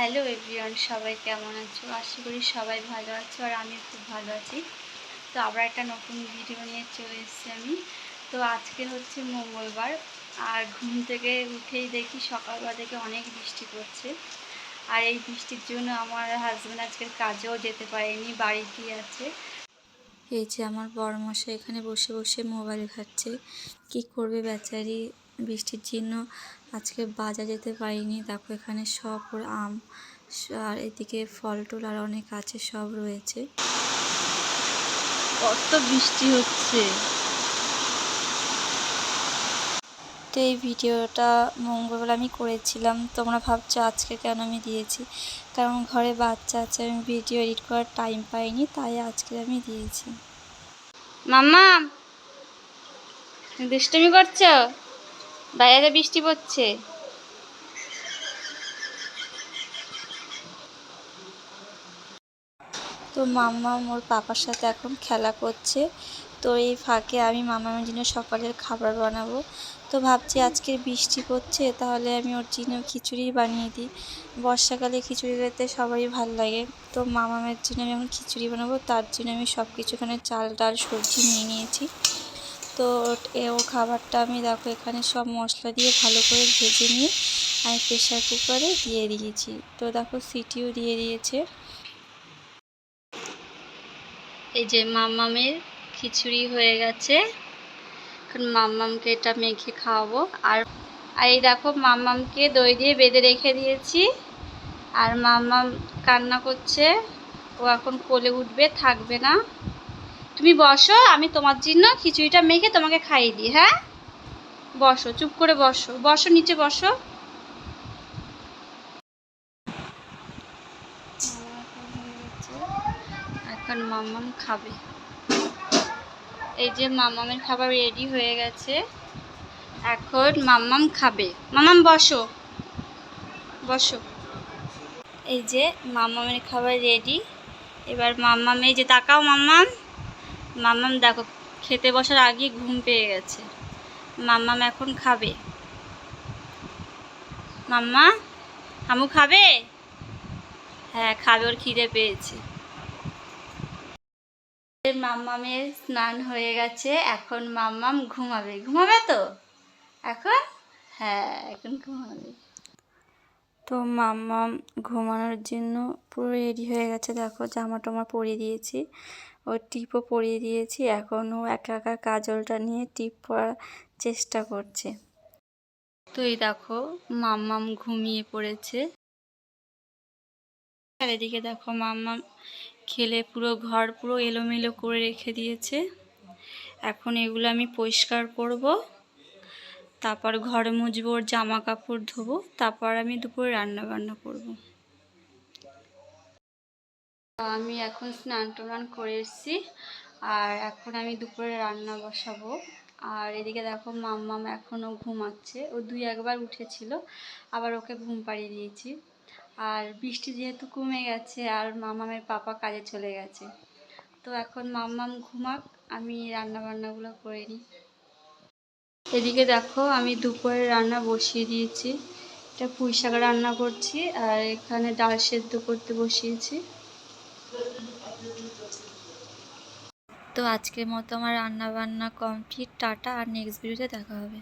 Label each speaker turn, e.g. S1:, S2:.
S1: Hello everyone, সবাই কেমন আছো? আশা করি সবাই ভালো আছো আর আমি খুব ভালো আছি। তো আবার একটা নতুন ভিডিও নিয়ে চলে এসেছি আমি। তো আজকে হচ্ছে মঙ্গলবার আর ঘুম থেকে উঠেই দেখি সকালবেলা থেকে অনেক বৃষ্টি পড়ছে। আর এই বৃষ্টির জন্য আমার হাজব্যান্ড আজকের কাজেও যেতে পারেনি বাড়িতেই আছে। এই যে আমার বড় মশাই এখানে বসে বসে মোবাইল ঘাটছে। কি করবে বেচারি? বৃষ্টির জন্য আজকে বাজার যেতে পারিনি। দেখো এখানে সব আম আর এদিকে ফল টল আর অনেক আছে সব রয়েছে। কত বৃষ্টি হচ্ছে। তো এই ভিডিওটা মঙ্গলবার আমি করেছিলাম। তোমরা ভাবছ আজকে কেন আমি দিয়েছি? কারণ ঘরে বাচ্চা আছে আমি ভিডিও এডিট করার টাইম পাইনি তাই আজকে আমি দিয়েছি। মাম্মা দুষ্টুমি করছ? বাইরে বৃষ্টি পড়ছে। তো মাম্মা ওর পাপার সাথে এখন খেলা করছে। তো এই ফাঁকে আমি মামামের জন্য সকালের খাবার বানাবো। তো ভাবছি আজকে বৃষ্টি পড়ছে, তাহলে আমি ওর জন্য খিচুড়ি বানিয়ে দিই। বর্ষাকালে খিচুড়ি খেতে সবারই ভালো লাগে। তো মামামের জন্য আমি এখন খিচুড়ি বানাবো, তার জন্য আমি সব কিছু এখানে চাল ডাল সবজি নিয়ে নিয়েছি। তো ও খাবারটা আমি দেখো এখানে সব মশলা দিয়ে ভালো করে ভেজে নিয়ে আমি প্রেশার কুকারে দিয়ে দিয়েছি। তো দেখো সিটিও দিয়ে দিয়েছে। এই যে মাম্মামের খিচুড়ি হয়ে গেছে। এখন মাম্মামকে এটা মেখে খাওয়াবো। আর আর এই দেখো মাম্মামকে দই দিয়ে বেঁধে রেখে দিয়েছি। আর মাম্মাম কান্না করছে। ও এখন কোলে উঠবে, থাকবে না। তুমি বসো, আমি তোমার জন্য খিচুড়িটা মেখে তোমাকে খাইয়ে দিই হ্যাঁ? বসো, চুপ করে বসো। বসো, নিচে বসো। এখন মাম্মাম খাবে। এই যে মাম্মামের খাবার রেডি হয়ে গেছে। এখন মাম্মাম খাবে। মাম্মাম বসো। বসো। এই যে মাম্মামের খাবার রেডি এবার মাম্মাম এই যে তাকাও মাম্মাম মাম্মাম দেখো, খেতে বসার আগে ঘুম পেয়ে গেছে। মাম্মাম এখন খাবে। মাম্মা আমু খাবে? হ্যাঁ খাবে, ওর খিদে পেয়েছে। মাম্মামের স্নান হয়ে গেছে, এখন মাম্মাম ঘুমাবে। ঘুমাবে তো? এখন? হ্যাঁ এখন ঘুমাবে। তো মাম্মা ঘুমানোর জন্য পুরো রেডি হয়ে গেছে। দেখো জামা টামা পরিয়ে দিয়েছি। ও টিপও পরিয়ে দিয়েছি। এখন ও একা একা কাজলটা নিয়ে টিপ পরার চেষ্টা করছে। তো এই দেখো মাম্মাম ঘুমিয়ে পড়েছে। আর এদিকে দেখো মাম্মাম খেলে পুরো ঘর পুরো এলোমেলো করে রেখে দিয়েছে। এখন এগুলো আমি পরিষ্কার করব। তারপর ঘর মুছবো ওর জামা কাপড় ধোবো, তারপর আমি দুপুরে রান্না বান্না করব আমি এখন স্নান টান করে এসেছি, আর এখন আমি দুপুরে রান্না বসাবো। আর এদিকে দেখো মাম্মাম এখনও ঘুমাচ্ছে। ও দুই একবার উঠেছিল, আবার ওকে ঘুম পাড়িয়ে দিয়েছি। আর বৃষ্টি যেহেতু কমে গেছে, আর মামামের পাপা কাজে চলে গেছে। তো এখন মাম্মাম ঘুমাক, আমি রান্না বান্নাগুলো করে নিই। এদিকে দেখো আমি দুপুরে রান্না বসিয়ে দিয়েছি। এটা পুঁই শাক রান্না করছি আর এখানে ডাল সেদ্ধ করতে বসিয়েছি। তো আজকের মতো আমার রান্না বান্না কমপ্লিট, টাটা, আর নেক্সট ভিডিওতে দেখা হবে।